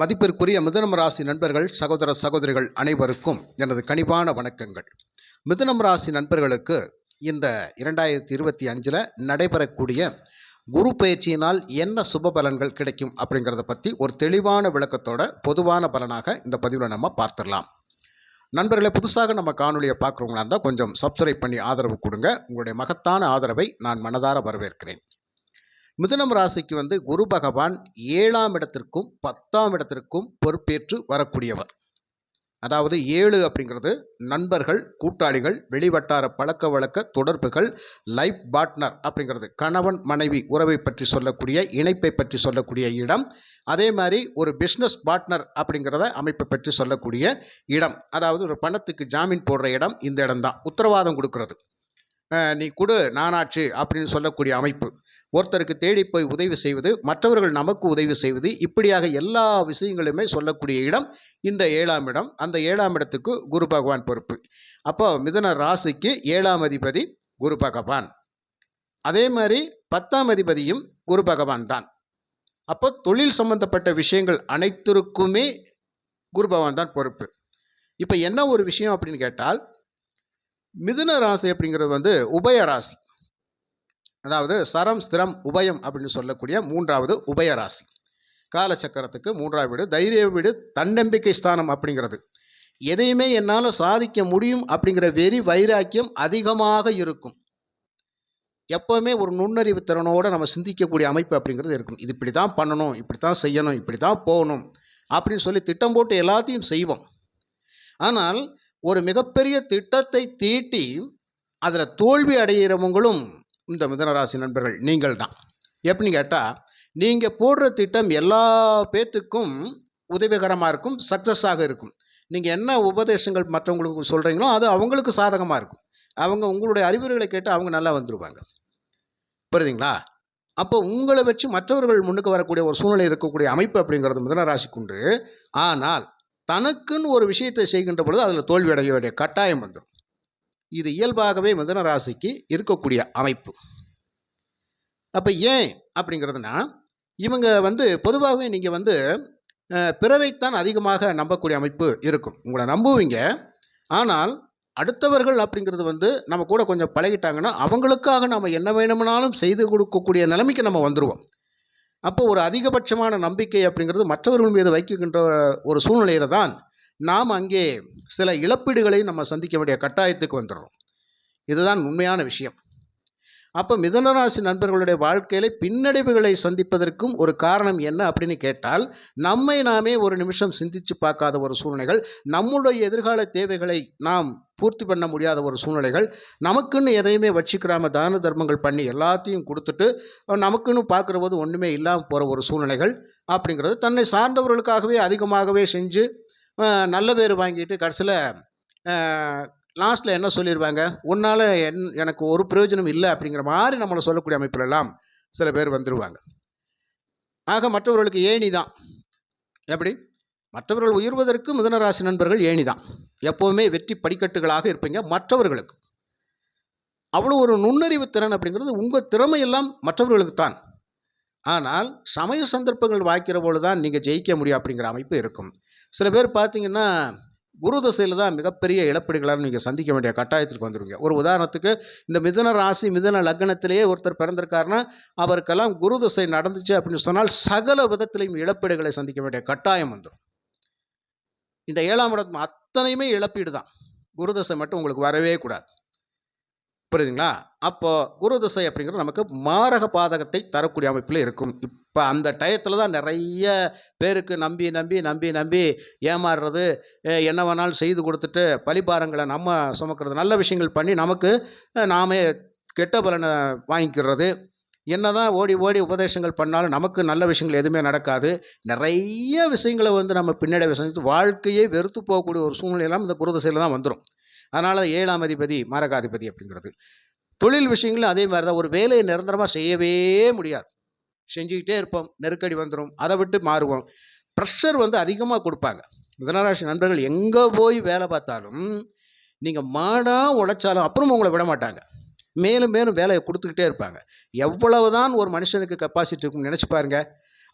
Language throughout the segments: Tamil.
மதிப்பிற்குரிய மிதுனம் ராசி நண்பர்கள் சகோதர சகோதரிகள் அனைவருக்கும் எனது கனிவான வணக்கங்கள். மிதுனம் ராசி நண்பர்களுக்கு இந்த இரண்டாயிரத்தி இருபத்தி அஞ்சில் நடைபெறக்கூடிய குரு பயிற்சியினால் என்ன சுப பலன்கள் கிடைக்கும் அப்படிங்கிறத பற்றி ஒரு தெளிவான விளக்கத்தோட பொதுவான பலனாக இந்த பதிவில் நம்ம பார்த்துடலாம். நண்பர்களை புதுசாக நம்ம காணொலியை பார்க்குறவங்களா இருந்தால் கொஞ்சம் சப்ஸ்கிரைப் பண்ணி ஆதரவு கொடுங்க. உங்களுடைய மகத்தான ஆதரவை நான் மனதார வரவேற்கிறேன். மிதுனம் ராசிக்கு வந்து குரு பகவான் ஏழாம் இடத்திற்கும் பத்தாம் இடத்திற்கும் பொறுப்பேற்று வரக்கூடியவர். அதாவது ஏழு அப்படிங்கிறது நண்பர்கள் கூட்டாளிகள் வெளிவட்டார பழக்க வழக்க தொடர்புகள் லைஃப் பார்ட்னர் அப்படிங்கிறது கணவன் மனைவி உறவை பற்றி சொல்லக்கூடிய இணைப்பை பற்றி சொல்லக்கூடிய இடம். அதே மாதிரி ஒரு பிஸ்னஸ் பார்ட்னர் அப்படிங்கிறத அமைப்பை பற்றி சொல்லக்கூடிய இடம். அதாவது ஒரு பணத்துக்கு ஜாமீன் போடுற இடம் இந்த இடம்தான். உத்தரவாதம் கொடுக்கறது. நீ கொடு நானாச்சு அப்படின்னு சொல்லக்கூடிய அமைப்பு. ஒருத்தருக்கு தேடி போய் உதவி செய்வது மற்றவர்கள் நமக்கு உதவி செய்வது இப்படியாக எல்லா விஷயங்களுமே சொல்லக்கூடிய இடம் இந்த ஏழாம் இடம். அந்த ஏழாம் இடத்துக்கு குரு பகவான் பொறுப்பு. அப்போ மிதுன ராசிக்கு ஏழாம் அதிபதி குரு பகவான். அதே மாதிரி பத்தாம் அதிபதியும் குரு பகவான் தான். அப்போ தொழில் சம்பந்தப்பட்ட விஷயங்கள் அனைத்திற்குமே குரு பகவான் தான் பொறுப்பு. இப்போ என்ன ஒரு விஷயம் அப்படின்னு கேட்டால் மிதுன ராசி அப்படிங்கிறது வந்து உபய ராசி. அதாவது சரம் ஸ்திரம் உபயம் அப்படின்னு சொல்லக்கூடிய மூன்றாவது உபயராசி. காலச்சக்கரத்துக்கு மூன்றாவது வீடு தைரிய வீடு தன்னம்பிக்கை ஸ்தானம் அப்படிங்கிறது. எதையுமே என்னால் சாதிக்க முடியும் அப்படிங்கிற வெறி வைராக்கியம் அதிகமாக இருக்கும். எப்போவுமே ஒரு நுண்ணறிவு திறனோடு நம்ம சிந்திக்கக்கூடிய அமைப்பு அப்படிங்கிறது இருக்கும். இது இப்படி தான் பண்ணணும் இப்படி தான் செய்யணும் இப்படி தான் போகணும் அப்படின்னு சொல்லி திட்டம் போட்டு எல்லாத்தையும் செய்வோம். ஆனால் ஒரு மிகப்பெரிய திட்டத்தை தீட்டி அதில் தோல்வி அடைகிறவங்களும் இந்த மிதனராசி நண்பர்கள் நீங்கள் தான் எப்படின்னு கேட்டால் நீங்கள் போடுற திட்டம் எல்லா பேர்த்துக்கும் உதவிகரமாக இருக்கும் சக்ஸஸாக இருக்கும். நீங்கள் என்ன உபதேசங்கள் மற்றவங்களுக்கு சொல்கிறீங்களோ அது அவங்களுக்கு சாதகமாக இருக்கும். அவங்க உங்களுடைய அறிவுரைகளை கேட்டு அவங்க நல்லா வந்துடுவாங்க புரியுதுங்களா? அப்போ உங்களை வச்சு மற்றவர்கள் முன்னுக்கு வரக்கூடிய ஒரு சூழ்நிலை இருக்கக்கூடிய அமைப்பு அப்படிங்கிறது மிதனராசிக்குண்டு ஆனால் தனக்குன்னு ஒரு விஷயத்தை செய்கின்ற பொழுது அதில் தோல்வி அடைய வேண்டிய கட்டாயம் வந்துடும் இது இயல்பாகவே மிதன ராசிக்கு இருக்கக்கூடிய அமைப்பு. அப்போ ஏன் அப்படிங்கிறதுனா இவங்க வந்து பொதுவாகவே நீங்கள் வந்து பிறரைத்தான் அதிகமாக நம்பக்கூடிய அமைப்பு இருக்கும். உங்களை நம்புவீங்க. ஆனால் அடுத்தவர்கள் அப்படிங்கிறது வந்து நம்ம கூட கொஞ்சம் பழகிட்டாங்கன்னா அவங்களுக்காக நம்ம என்ன வேணும்னாலும் செய்து கொடுக்கக்கூடிய நிலைமைக்கு நம்ம வந்துடுவோம் அப்போ ஒரு அதிகபட்சமான நம்பிக்கை அப்படிங்கிறது மற்றவர்கள் மீது வைக்கின்ற ஒரு சூழ்நிலையில தான் நாம் அங்கே சில இழப்பீடுகளை நம்ம சந்திக்க வேண்டிய கட்டாயத்துக்கு வந்துடுறோம். இதுதான் உண்மையான விஷயம். அப்போ மிதனராசி நண்பர்களுடைய வாழ்க்கையில் பின்னடைவுகளை சந்திப்பதற்கும் ஒரு காரணம் என்ன அப்படின்னு கேட்டால் நம்மை நாமே ஒரு நிமிஷம் சிந்திச்சு பார்க்காத ஒரு சூழ்நிலைகள் நம்முடைய எதிர்கால தேவைகளை நாம் பூர்த்தி பண்ண முடியாத ஒரு சூழ்நிலைகள் நமக்குன்னு எதையுமே வச்சுக்கிறாம தான தர்மங்கள் பண்ணி எல்லாத்தையும் கொடுத்துட்டு நமக்குன்னு பார்க்குற போது ஒன்றுமே இல்லாமல் போகிற ஒரு சூழ்நிலைகள் அப்படிங்கிறது தன்னை சார்ந்தவர்களுக்காகவே அதிகமாகவே செஞ்சு நல்ல பேர் வாங்கிட்டு கடைசியில் லாஸ்ட்டில் என்ன சொல்லிடுவாங்க உன்னால் என் எனக்கு ஒரு பிரயோஜனம் இல்லை அப்படிங்கிற மாதிரி நம்மளை சொல்லக்கூடிய அமைப்புலெல்லாம் சில பேர் வந்துடுவாங்க ஆக மற்றவர்களுக்கு ஏணி தான். எப்படி? மற்றவர்கள் உயர்வதற்கு மிதனராசி நண்பர்கள் ஏணி தான். எப்போவுமே வெற்றி படிக்கட்டுகளாக இருப்பீங்க மற்றவர்களுக்கு. அவ்வளோ ஒரு நுண்ணறிவு திறன் அப்படிங்கிறது உங்கள் திறமையெல்லாம் மற்றவர்களுக்கு தான். ஆனால் சமய சந்தர்ப்பங்கள் வாய்க்கிற போது தான் நீங்கள் ஜெயிக்க முடியும் அப்படிங்கிற அமைப்பு இருக்கும். சில பேர் பார்த்தீங்கன்னா குரு தசையில் தான் மிகப்பெரிய இழப்பீடுகளாக நீங்கள் சந்திக்க வேண்டிய கட்டாயத்திற்கு வந்துடுவீங்க ஒரு உதாரணத்துக்கு இந்த மிதுன ராசி மிதுன லக்னத்திலேயே ஒருத்தர் பிறந்திருக்காருன்னா அவருக்கெல்லாம் குரு தசை நடந்துச்சு அப்படின்னு சொன்னால் சகல விதத்திலையும் இழப்பீடுகளை சந்திக்க வேண்டிய கட்டாயம் வந்துடும் இந்த ஏழாம் இடம் அத்தனையுமே இழப்பீடு தான் குருதசை மட்டும் உங்களுக்கு வரவே கூடாது. புரியுதுங்களா? அப்போது குரு தசை அப்படிங்கிறது நமக்கு மாரக பாதகத்தை தரக்கூடிய அமைப்பில் இருக்கும். இப்போ அந்த டயத்தில் தான் நிறைய பேருக்கு நம்பி நம்பி நம்பி நம்பி ஏமாறுறது என்ன வேணாலும் செய்து கொடுத்துட்டு பலிபாரங்களை நம்ம சுமக்கிறது நல்ல விஷயங்கள் பண்ணி நமக்கு நாமே கெட்ட பலனை வாங்கிக்கிறது. என்னதான் ஓடி ஓடி உபதேசங்கள் பண்ணாலும் நமக்கு நல்ல விஷயங்கள் எதுவுமே நடக்காது. நிறைய விஷயங்களை வந்து நம்ம பின்னடைவை சந்தித்து வாழ்க்கையே வெறுத்து போகக்கூடிய ஒரு சூழ்நிலையெல்லாம் இந்த குருதசையில் தான் வந்துடும் அதனால் ஏழாம் அதிபதி மாரகாதிபதி அப்படிங்கிறது. தொழில் விஷயங்களும் அதே மாதிரி தான் ஒரு வேலையை நிரந்தரமாக செய்யவே முடியாது. செஞ்சுக்கிட்டே இருப்போம். நெருக்கடி வந்துடும் அதை விட்டு மாறுவோம். ப்ரெஷர் வந்து அதிகமாக கொடுப்பாங்க. மிதனராசி நண்பர்கள் எங்கே போய் வேலை பார்த்தாலும் நீங்கள் மாடாக உழைச்சாலும் அப்புறம் உங்களை விட மாட்டாங்க. மேலும் மேலும் வேலையை கொடுத்துக்கிட்டே இருப்பாங்க. எவ்வளவு தான் ஒரு மனுஷனுக்கு கெப்பாசிட்டி இருக்குன்னு நினச்சி பாருங்க.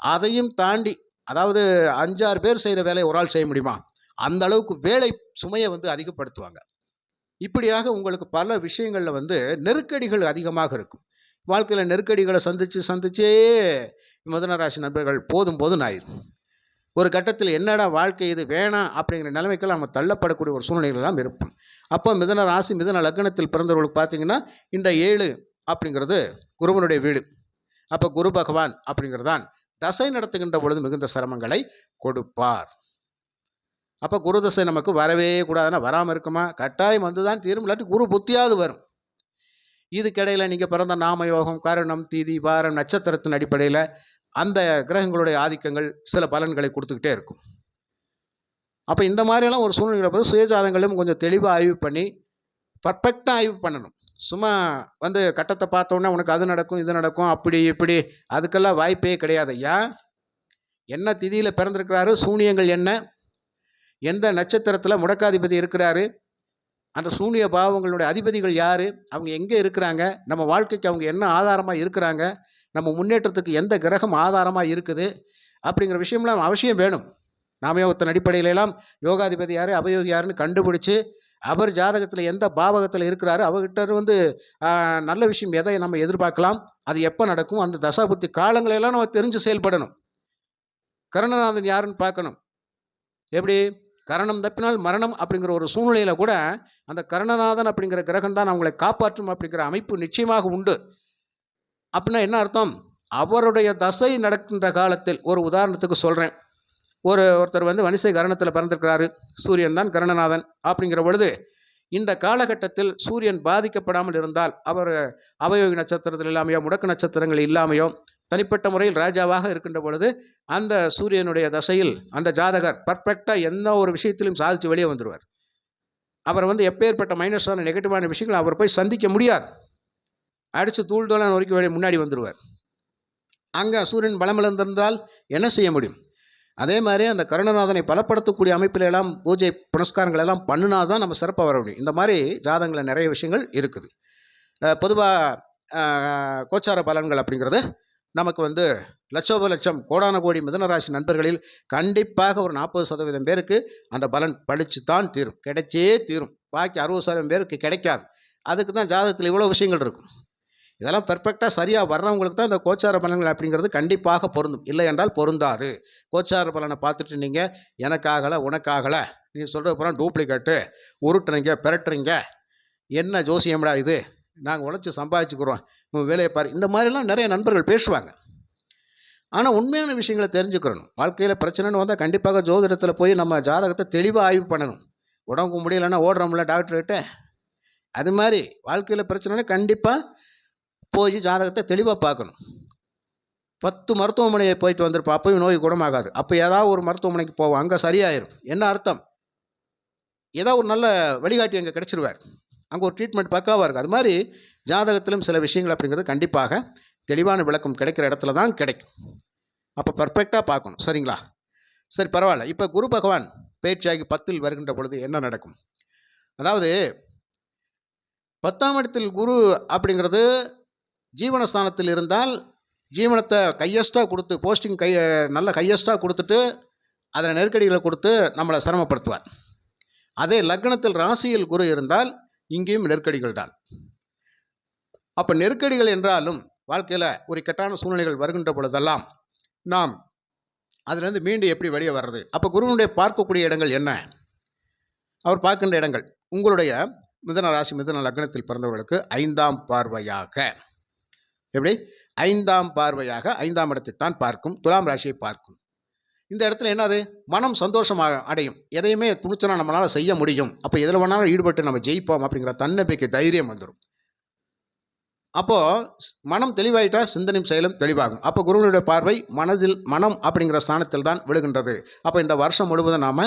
அதையும் தாண்டி அதாவது அஞ்சாறு பேர் செய்கிற வேலையை ஒரு ஆள் செய்ய முடியுமா? அந்த அளவுக்கு வேலை சுமையை வந்து அதிகப்படுத்துவாங்க. இப்படியாக உங்களுக்கு பல விஷயங்களில் வந்து நெருக்கடிகள் அதிகமாக இருக்கும். வாழ்க்கையில் நெருக்கடிகளை சந்தித்து சந்திச்சே மிதனராசி நண்பர்கள் போதும் போதும் ஆயிரும். ஒரு கட்டத்தில் என்னடா வாழ்க்கை இது வேணாம் அப்படிங்கிற நிலைமைக்கெல்லாம் நம்ம தள்ளப்படக்கூடிய ஒரு சூழ்நிலைகள் தான் இருப்போம். அப்போ மிதன ராசி மிதன லக்னத்தில் பிறந்தவர்களுக்கு பார்த்தீங்கன்னா இந்த ஏழு அப்படிங்கிறது குருவனுடைய வீடு. அப்போ குரு பகவான் அப்படிங்கிறதான் தசை நடத்துகின்ற பொழுது மிகுந்த சிரமங்களை கொடுப்பார். அப்போ குரு தசை நமக்கு வரவே கூடாதுன்னா வராமல் இருக்குமா? கட்டாயம் வந்து தான் தீரும் இல்லாட்டி குரு புத்தியாவது வரும். இதுக்கிடையில் நீங்கள் பிறந்த நாம யோகம் கருணம் தீதி வாரம் நட்சத்திரத்தின் அடிப்படையில் அந்த கிரகங்களுடைய ஆதிக்கங்கள் சில பலன்களை கொடுத்துக்கிட்டே இருக்கும். அப்போ இந்த மாதிரியெல்லாம் ஒரு சூழ்நிலை போது சுயஜாதங்களும் கொஞ்சம் தெளிவாக ஆய்வு பண்ணி பர்ஃபெக்டாக ஆய்வு பண்ணணும். சும்மா வந்து கட்டத்தை பார்த்தோன்னே உனக்கு அது நடக்கும் இது நடக்கும் அப்படி இப்படி அதுக்கெல்லாம் வாய்ப்பே கிடையாது. ஏன்? என்ன திதியில் பிறந்திருக்கிறாரு சூனியங்கள் என்ன? எந்த நட்சத்திரத்தில் முடக்காதிபதி இருக்கிறாரு? அந்த சூனிய பாவங்களுடைய அதிபதிகள் யார்? அவங்க எங்கே இருக்கிறாங்க? நம்ம வாழ்க்கைக்கு அவங்க என்ன ஆதாரமாக இருக்கிறாங்க? நம்ம முன்னேற்றத்துக்கு எந்த கிரகம் ஆதாரமாக இருக்குது? அப்படிங்கிற விஷயம்லாம் அவசியம் வேணும். நாமயோகத்தின் ஒருத்தன் எல்லாம் யோகாதிபதி யார் அபயோகி யாருன்னு கண்டுபிடிச்சு அவர் ஜாதகத்தில் எந்த பாவகத்தில் இருக்கிறாரு அவர்கிட்ட வந்து நல்ல விஷயம் எதை நம்ம எதிர்பார்க்கலாம்? அது எப்போ நடக்கும்? அந்த தசாபுத்தி காலங்களெல்லாம் நம்ம தெரிஞ்சு செயல்படணும். கருணநாதன் யாருன்னு பார்க்கணும். எப்படி? கரணம் தப்பினால் மரணம் அப்படிங்கிற ஒரு சூழ்நிலையில் கூட அந்த கருணநாதன் அப்படிங்கிற கிரகம் தான் அவங்களை காப்பாற்றும் அப்படிங்கிற அமைப்பு நிச்சயமாக உண்டு. அப்படின்னா என்ன அர்த்தம்? அவருடைய தசை நடக்கின்ற காலத்தில் ஒரு உதாரணத்துக்கு சொல்கிறேன் ஒரு ஒருத்தர் வந்து வனிசை கரணத்தில் பிறந்திருக்கிறாரு. சூரியன் தான் கருணநாதன் அப்படிங்கிற பொழுது இந்த காலகட்டத்தில் சூரியன் பாதிக்கப்படாமல் இருந்தால் அவர் அவயோகி நட்சத்திரத்தில் இல்லாமையோ முடக்கு நட்சத்திரங்கள் இல்லாமையோ தனிப்பட்ட முறையில் ராஜாவாக இருக்கின்ற பொழுது அந்த சூரியனுடைய தசையில் அந்த ஜாதகர் பர்ஃபெக்டாக எந்த ஒரு விஷயத்திலும் சாதித்து வெளியே வந்துடுவார் அவர் வந்து எப்பேற்பட்ட மைனஸான நெகட்டிவான விஷயங்களை அவர் போய் சந்திக்க முடியாது. அடித்து தூள் தூளான வரைக்கும் வெளியே முன்னாடி வந்துடுவார் அங்கே சூரியன் பலமிழந்திருந்தால் என்ன செய்ய முடியும்? அதே மாதிரி அந்த கருணநாதனை பலப்படுத்தக்கூடிய அமைப்பில் எல்லாம் பூஜை புனஸ்காரங்கள் எல்லாம் பண்ணினா தான் நம்ம சிறப்பாக வர முடியும். இந்த மாதிரி ஜாதகங்களில் நிறைய விஷயங்கள் இருக்குது. பொதுவாக கோச்சார பலன்கள் அப்படிங்கிறது நமக்கு வந்து லட்சோப லட்சம் கோடான கோடி மிதனராசி நண்பர்களில் கண்டிப்பாக ஒரு நாற்பது சதவீதம் பேருக்கு அந்த பலன் பழிச்சு தான் தீரும். கிடைச்சே தீரும். பாக்கி அறுபது சதவீதம் பேருக்கு கிடைக்காது. அதுக்கு தான் ஜாதகத்தில் இவ்வளோ விஷயங்கள் இருக்கும். இதெல்லாம் பெர்ஃபெக்டாக சரியாக வர்றவங்களுக்கு தான் இந்த கோச்சார பலன்கள் அப்படிங்கிறது கண்டிப்பாக பொருந்தும். இல்லை என்றால் பொருந்தாது. கோச்சார பலனை பார்த்துட்டு நீங்கள் எனக்காகலை உனக்காகலை நீ சொல்கிற அப்புறம் டூப்ளிகேட்டு உருட்டுறீங்க பெரட்டுறீங்க. என்ன ஜோசியம்டா இது? நாங்கள் உழைச்சி சம்பாதிச்சுக்கிறோம். உன் வேலையை பாரு. இந்த மாதிரிலாம் நிறைய நண்பர்கள் பேசுவாங்க. ஆனால் உண்மையான விஷயங்களை தெரிஞ்சுக்கிறணும். வாழ்க்கையில் பிரச்சனைன்னு வந்தால் கண்டிப்பாக ஜோதிடத்தில் போய் நம்ம ஜாதகத்தை தெளிவாக ஆய்வு பண்ணணும். உடம்புக்கு முடியலைன்னா ஓடுறோம்ல டாக்டர்கிட்ட அது மாதிரி வாழ்க்கையில் பிரச்சனைனா கண்டிப்பாக போய் ஜாதகத்தை தெளிவாக பார்க்கணும். பத்து மருத்துவமனையை போயிட்டு வந்திருப்போம் அப்போயும் நோய் குணமாகாது. அப்போ ஏதாவது ஒரு மருத்துவமனைக்கு போவோம். அங்கே சரியாயிரும். என்ன அர்த்தம்? ஏதோ ஒரு நல்ல வழிகாட்டி அங்கே கிடச்சிருவார். அங்கே ஒரு ட்ரீட்மெண்ட் பக்காவாக இருக்குது அது மாதிரி ஜாதகத்திலும் சில விஷயங்கள் அப்படிங்கிறது கண்டிப்பாக தெளிவான விளக்கம் கிடைக்கிற இடத்துல தான் கிடைக்கும். அப்போ பர்ஃபெக்டாக பார்க்கணும். சரிங்களா? சரி பரவாயில்ல. இப்போ குரு பகவான் பயிற்சியாகி பத்தில் வருகின்ற பொழுது என்ன நடக்கும்? அதாவது பத்தாம் இடத்தில் குரு அப்படிங்கிறது ஜீவனஸ்தானத்தில் இருந்தால் ஜீவனத்தை கையஸ்ட்டாக கொடுத்து போஸ்டிங் கை நல்ல கையஸ்ட்டாக கொடுத்துட்டு அதில் நெருக்கடிகளை கொடுத்து நம்மளை சிரமப்படுத்துவார். அதே லக்னத்தில் ராசியில் குரு இருந்தால் இங்கேயும் நெருக்கடிகள் தான். அப்போ நெருக்கடிகள் என்றாலும் வாழ்க்கையில் ஒரு கெட்டான சூழ்நிலைகள் வருகின்ற பொழுதெல்லாம் நாம் அதிலிருந்து மீண்டும் எப்படி வெளியே வர்றது? அப்போ குருவனுடைய பார்க்கக்கூடிய இடங்கள் என்ன? அவர் பார்க்கின்ற இடங்கள். உங்களுடைய மிதன ராசி மிதன லக்னத்தில் பிறந்தவர்களுக்கு ஐந்தாம் பார்வையாக. எப்படி? ஐந்தாம் பார்வையாக ஐந்தாம் இடத்தைத்தான் பார்க்கும் துலாம் ராசியை பார்க்கும். இந்த இடத்துல என்னது? மனம் சந்தோஷமாக அடையும். எதையுமே துணிச்சலாக நம்மளால் செய்ய முடியும். அப்போ எதில் வேணாலும் ஈடுபட்டு நம்ம ஜெயிப்போம் அப்படிங்கிற தன்னம்பிக்கை தைரியம் வந்துடும் அப்போது மனம் தெளிவாயிட்டா சிந்தனையும் செயலும் தெளிவாகும். அப்போ குருவனுடைய பார்வை மனதில் மனம் அப்படிங்கிற ஸ்தானத்தில் தான் விழுகின்றது. அப்போ இந்த வருஷம் முழுவதும் நாம்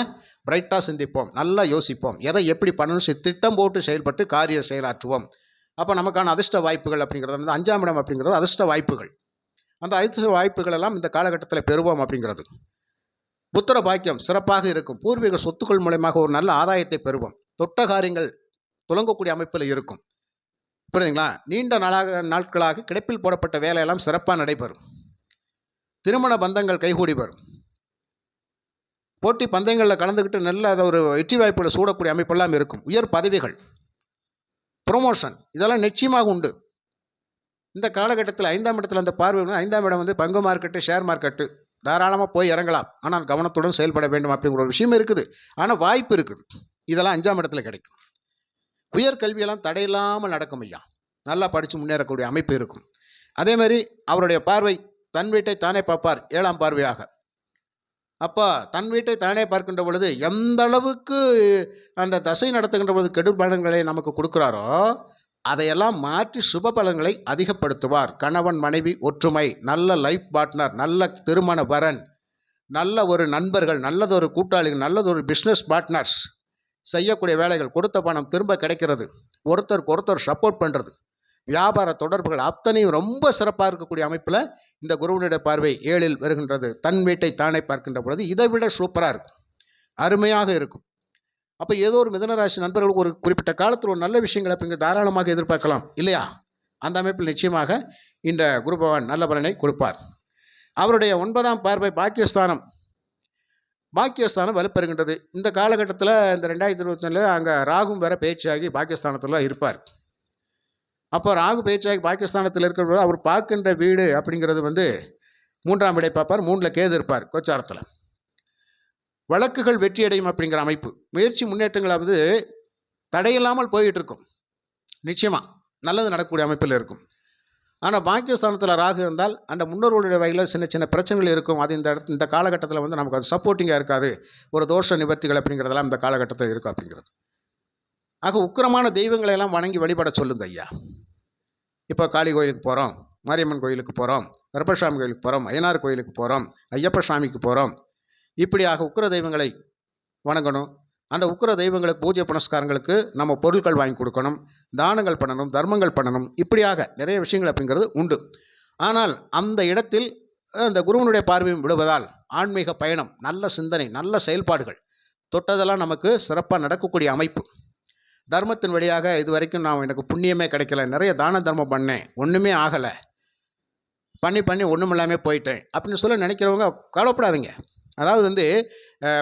பிரைட்டாக சிந்திப்போம். நல்லா யோசிப்போம். எதை எப்படி பண்ணணும் திட்டம் போட்டு செயல்பட்டு காரிய செயலாற்றுவோம். அப்போ நமக்கான அதிர்ஷ்ட வாய்ப்புகள் அப்படிங்கிறது வந்து அஞ்சாம் இடம் அப்படிங்கிறது அதிர்ஷ்ட வாய்ப்புகள். அந்த அதிர்ஷ்ட வாய்ப்புகள் எல்லாம் இந்த காலகட்டத்தில் பெறுவோம் அப்படிங்கிறது. புத்திர பாக்கியம் சிறப்பாக இருக்கும். பூர்வீக சொத்துக்கள் மூலயமாக ஒரு நல்ல ஆதாயத்தை பெறுவோம். தொட்ட காரியங்கள் அமைப்பில் இருக்கும். புரியுதுங்களா? நீண்ட நாளாக நாட்களாக கிடப்பில் போடப்பட்ட வேலையெல்லாம் சிறப்பாக நடைபெறும். திருமண பந்தங்கள் கைகூடி வரும். போட்டி பந்தயங்களில் கலந்துக்கிட்டு நல்ல அதை ஒரு வெற்றி வாய்ப்புகளை சூடக்கூடிய அமைப்பெல்லாம் இருக்கும். உயர் பதவிகள் ப்ரொமோஷன் இதெல்லாம் நிச்சயமாக உண்டு. இந்த காலகட்டத்தில் ஐந்தாம் இடத்தில் அந்த பார்வை ஐந்தாம் இடம் வந்து பங்கு மார்க்கெட்டு ஷேர் மார்க்கெட்டு தாராளமாக போய் இறங்கலாம். ஆனால் கவனத்துடன் செயல்பட வேண்டும் அப்படிங்கிற ஒரு விஷயம் இருக்குது. ஆனால் வாய்ப்பு இருக்குது. இதெல்லாம் அஞ்சாம் இடத்துல கிடைக்கும். உயர்கல்வியெல்லாம் தடையில்லாமல் நடக்கும் ஐயா நல்லா படித்து முன்னேறக்கூடிய அமைப்பு இருக்கும். அதே மாதிரி அவருடைய பார்வை தன் வீட்டை தானே பார்ப்பார். ஏழாம் பார்வையாக. அப்போ தன் வீட்டை தானே பார்க்கின்ற பொழுது எந்த அளவுக்கு அந்த தசை நடத்துகின்ற பொழுது கெடுபடங்களை நமக்கு கொடுக்குறாரோ அதையெல்லாம் மாற்றி சுப பலன்களை அதிகப்படுத்துவார். கணவன் மனைவி ஒற்றுமை நல்ல லைஃப் பார்ட்னர் நல்ல திருமண வரன் நல்ல ஒரு நண்பர்கள் நல்லதொரு கூட்டாளிகள் நல்லதொரு பிஸ்னஸ் பார்ட்னர்ஸ் செய்யக்கூடிய வேலைகள் கொடுத்த பணம் திரும்ப கிடைக்கிறது. ஒருத்தருக்கு ஒருத்தர் சப்போர்ட் பண்ணுறது வியாபார தொடர்புகள் அத்தனையும் ரொம்ப சிறப்பாக இருக்கக்கூடிய அமைப்பில் இந்த குருவனுடைய பார்வை ஏழில் வருகின்றது. தன் வீட்டை தானே பார்க்கின்ற பொழுது இதை விட சூப்பராக இருக்கும். அருமையாக இருக்கும். அப்போ ஏதோ ஒரு மிதனராசி நண்பர்களுக்கு ஒரு குறிப்பிட்ட காலத்தில் ஒரு நல்ல விஷயங்களை இப்போ இங்கே தாராளமாக எதிர்பார்க்கலாம். இல்லையா? அந்த அமைப்பில் நிச்சயமாக இந்த குரு பகவான் நல்ல பலனை கொடுப்பார். அவருடைய ஒன்பதாம் பார்வை பாக்கியஸ்தானம். பாக்கியஸ்தானம் வலுப்பெறுகின்றது. இந்த காலகட்டத்தில் இந்த ரெண்டாயிரத்தி இருபத்தி ஒன்றில் அங்கே ராகும் வேற பேச்சாகி பாகிஸ்தானத்தில் இருப்பார். அப்போ ராகு பேச்சாகி பாகிஸ்தானத்தில் இருக்கிறவர் அவர் பார்க்கின்ற வீடு அப்படிங்கிறது வந்து மூன்றாம் இடை பார்ப்பார் மூணில் கேது இருப்பார் கோச்சாரத்தில். வழக்குகள் வெற்றியடையும் அப்படிங்கிற அமைப்பு. முயற்சி முன்னேற்றங்களாவது தடையில்லாமல் போயிட்டு இருக்கும் நிச்சயமாக நல்லது நடக்கக்கூடிய அமைப்பில் இருக்கும். ஆனால் பாக்கியஸ்தானத்தில் ராகு இருந்தால் அந்த முன்னோர்களுடைய வகையில் சின்ன சின்ன பிரச்சனைகள் இருக்கும். அது இந்த இடத்து இந்த காலகட்டத்தில் வந்து நமக்கு அது சப்போர்ட்டிங்காக இருக்காது. ஒரு தோஷ நிவர்த்திகள் அப்படிங்கிறதெல்லாம் இந்த காலகட்டத்தில் இருக்கும் அப்படிங்கிறது. ஆக உக்கிரமான தெய்வங்களை எல்லாம் வணங்கி வழிபட சொல்லுங்க ஐயா. இப்போ காளி கோயிலுக்கு போகிறோம் மாரியம்மன் கோயிலுக்கு போகிறோம் கருப்பசாமி கோயிலுக்கு போகிறோம் ஐயனார் கோயிலுக்கு போகிறோம் ஐயப்ப சாமிக்கு போகிறோம் இப்படியாக உக்கிர தெய்வங்களை வணங்கணும். அந்த உக்கிர தெய்வங்களுக்கு பூஜை புனஸ்காரங்களுக்கு நம்ம பொருட்கள் வாங்கி கொடுக்கணும். தானங்கள் பண்ணணும் தர்மங்கள் பண்ணணும். இப்படியாக நிறைய விஷயங்கள் அப்படிங்கிறது உண்டு. ஆனால் அந்த இடத்தில் அந்த குருவனுடைய பார்வையும் விடுவதால் ஆன்மீக பயணம் நல்ல சிந்தனை நல்ல செயல்பாடுகள் தொட்டதெல்லாம் நமக்கு சிறப்பாக நடக்கக்கூடிய அமைப்பு. தர்மத்தின் வழியாக இது வரைக்கும் நான் எனக்கு புண்ணியமே கிடைக்கல. நிறைய தான தர்மம் பண்ணேன். ஒன்றுமே ஆகலை. பண்ணி பண்ணி ஒன்றும் இல்லாமல் போயிட்டேன். அப்படின்னு சொல்ல நினைக்கிறவங்க கவலைப்படாதீங்க. அதாவது வந்து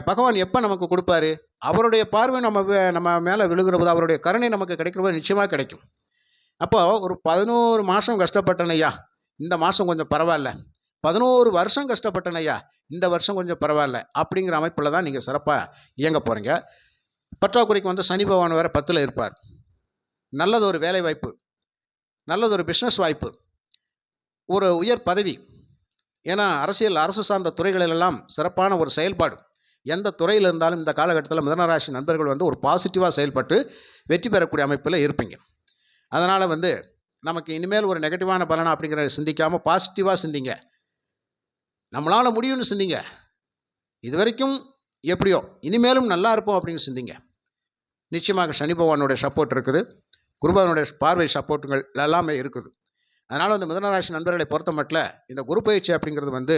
பகவான் எப்போ நமக்கு கொடுப்பாரு? அவருடைய பார்வை நம்ம நம்ம மேலே விழுகிறபோது அவருடைய கருணை நமக்கு கிடைக்கிறபோது நிச்சயமாக கிடைக்கும். அப்போது ஒரு பதினோரு மாதம் கஷ்டப்பட்டேன் ஐயா. இந்த மாதம் கொஞ்சம் பரவாயில்ல. பதினோரு வருஷம் கஷ்டப்பட்டேன் ஐயா. இந்த வருஷம் கொஞ்சம் பரவாயில்ல. அப்படிங்கிற அமைப்பில் தான் நீங்கள் சிறப்பாக இயங்க போகிறீங்க பற்றாக்குறைக்கு வந்து சனி பகவான் வேறு பத்தில் இருப்பார். நல்லது ஒரு வேலை வாய்ப்பு நல்லது ஒரு பிஸ்னஸ் வாய்ப்பு. ஒரு உயர் பதவி. ஏன்னா அரசியல் அரசு சார்ந்த துறைகளிலெல்லாம் சிறப்பான ஒரு செயல்பாடு. எந்த துறையில் இருந்தாலும் இந்த காலகட்டத்தில் மிதனராசி நண்பர்கள் வந்து ஒரு பாசிட்டிவாக செயல்பட்டு வெற்றி பெறக்கூடிய அமைப்பில் இருப்பீங்க. அதனால் வந்து நமக்கு இனிமேல் ஒரு நெகட்டிவான பலனா அப்படிங்கிறத சிந்திக்காமல் பாசிட்டிவாக சிந்திங்க. நம்மளால் முடியும்னு சிந்திங்க. இது வரைக்கும் எப்படியோ இனிமேலும் நல்லா இருப்போம் அப்படின்னு சிந்திங்க. நிச்சயமாக சனி பகவானுடைய சப்போர்ட் இருக்குது. குருபவனுடைய பார்வை சப்போர்ட்டுகள் எல்லாமே இருக்குது. அதனால் வந்து மிதனராசி நண்பர்களை பொறுத்த மட்டும் இந்த குரு பயிற்சி அப்படிங்கிறது வந்து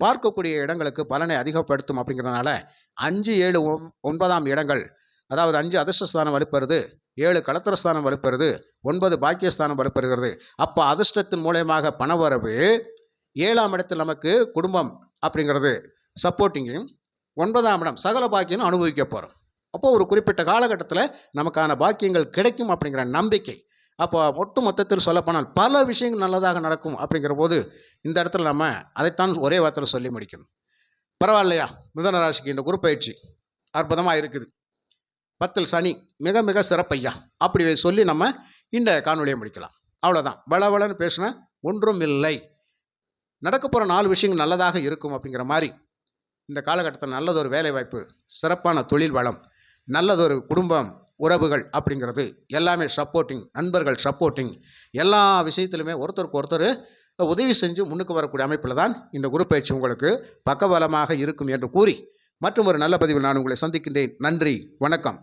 பார்க்கக்கூடிய இடங்களுக்கு பலனை அதிகப்படுத்தும் அப்படிங்கிறதுனால அஞ்சு ஏழு ஒன்பதாம் இடங்கள் அதாவது அஞ்சு அதிர்ஷ்டஸ்தானம் வலுப்பெறுது ஏழு களத்திரஸ்தானம் வலுப்பெறுது ஒன்பது பாக்கியஸ்தானம் வலுப்பெறுகிறது. அப்போ அதிர்ஷ்டத்தின் மூலயமாக பணவரவு ஏழாம் இடத்தில் நமக்கு குடும்பம் அப்படிங்கிறது சப்போர்ட்டிங்கும் ஒன்பதாம் இடம் சகல பாக்கியம் அனுபவிக்க போகிறோம் அப்போது ஒரு குறிப்பிட்ட காலகட்டத்தில் நமக்கான பாக்கியங்கள் கிடைக்கும் அப்படிங்கிற நம்பிக்கை அப்போ ஒட்டு மொத்தத்தில் சொல்லப்போனால் பல விஷயங்கள் நல்லதாக நடக்கும் அப்படிங்கிற போது இந்த இடத்துல நம்ம அதைத்தான் ஒரே வார்த்தையில் சொல்லி முடிக்கணும். பரவாயில்லையா? மிதன ராசிக்கு இந்த குரு பயிற்சி அற்புதமாக இருக்குது. பத்தில் சனி மிக மிக சிறப்பையா? அப்படி சொல்லி நம்ம இந்த காணொலியை முடிக்கலாம். அவ்வளோதான் பலபலன்னு பேசின ஒன்றும் இல்லை. நடக்க போகிற நாலு விஷயங்கள் நல்லதாக இருக்கும் அப்படிங்கிற மாதிரி இந்த காலகட்டத்தில் நல்லதொரு வேலைவாய்ப்பு சிறப்பான தொழில் வளம் நல்லதொரு குடும்பம் உறவுகள் அப்படிங்கிறது எல்லாமே சப்போர்ட்டிங் நண்பர்கள் சப்போர்ட்டிங் எல்லா விஷயத்திலுமே ஒருத்தருக்கு ஒருத்தர் உதவி செஞ்சு முன்னுக்கு வரக்கூடிய அமைப்பில் தான் இந்த குரு பயிற்சி உங்களுக்கு பக்கபலமாக இருக்கும் என்று கூறி மற்றும் ஒரு நல்ல பதிவில் நான் உங்களை சந்திக்கின்றேன். நன்றி வணக்கம்.